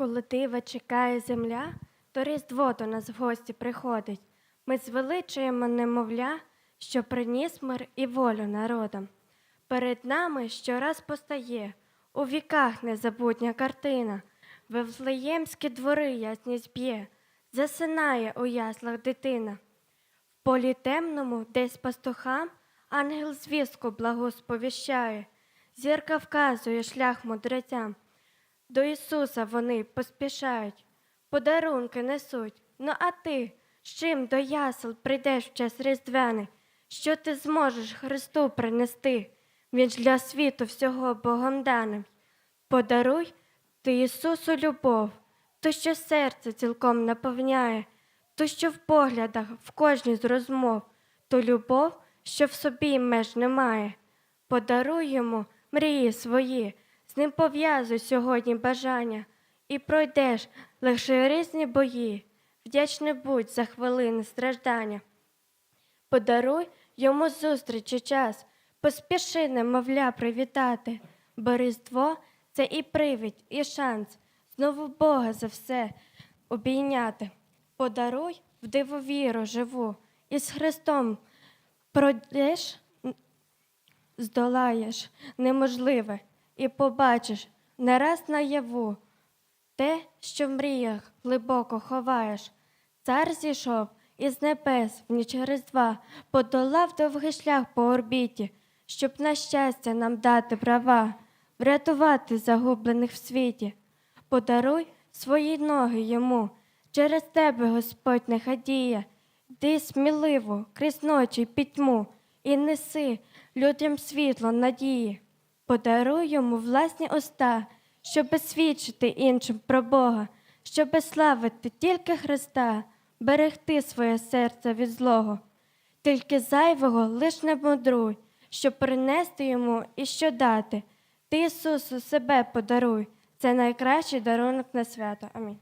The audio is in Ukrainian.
Коли дива чекає земля, то різдво до нас в гості приходить. Ми звеличуємо немовля, що приніс мир і волю народам. Перед нами щораз постає у віках незабутня картина. Вифлеємські двори ясність б'є, засинає у яслах дитина. В полі темному, десь пастухам, ангел звістку благу сповіщає, зірка вказує шлях мудрецям. До Ісуса вони поспішають, подарунки несуть. Ну а ти, з чим до ясел прийдеш в час різдвяний? Що ти зможеш Христу принести? Він ж для світу всього Богом даним. Подаруй ти Ісусу любов, то, що серце цілком наповняє, то, що в поглядах, в кожній з розмов, то любов, що в собі меж немає. Подаруй йому мрії свої, з ним пов'язуй сьогодні бажання, і пройдеш лише різні бої, вдячний будь за хвилини страждання. Подаруй йому зустріч і час, поспіши немовля привітати, бо Різдво це і привідь, і шанс знову Бога за все обійняти. Подаруй в дивовіру живу, і з Христом пройдеш, здолаєш неможливе, і побачиш не раз наяву те, що в мріях глибоко ховаєш. Цар зійшов із небес в ніч Різдва, подолав довгий шлях по орбіті, щоб на щастя нам дати права, врятувати загублених в світі. Подаруй свої ноги йому, через тебе Господь нехай діє. Йди сміливо крізь ночі пітьму, і неси людям світло надії. Подаруй йому власні уста, щоби свідчити іншим про Бога, щоби славити тільки Христа, берегти своє серце від злого. Тільки зайвого лиш не мудруй, щоб принести йому і що дати. Ти Ісусу себе подаруй. Це найкращий дарунок на свято. Амінь.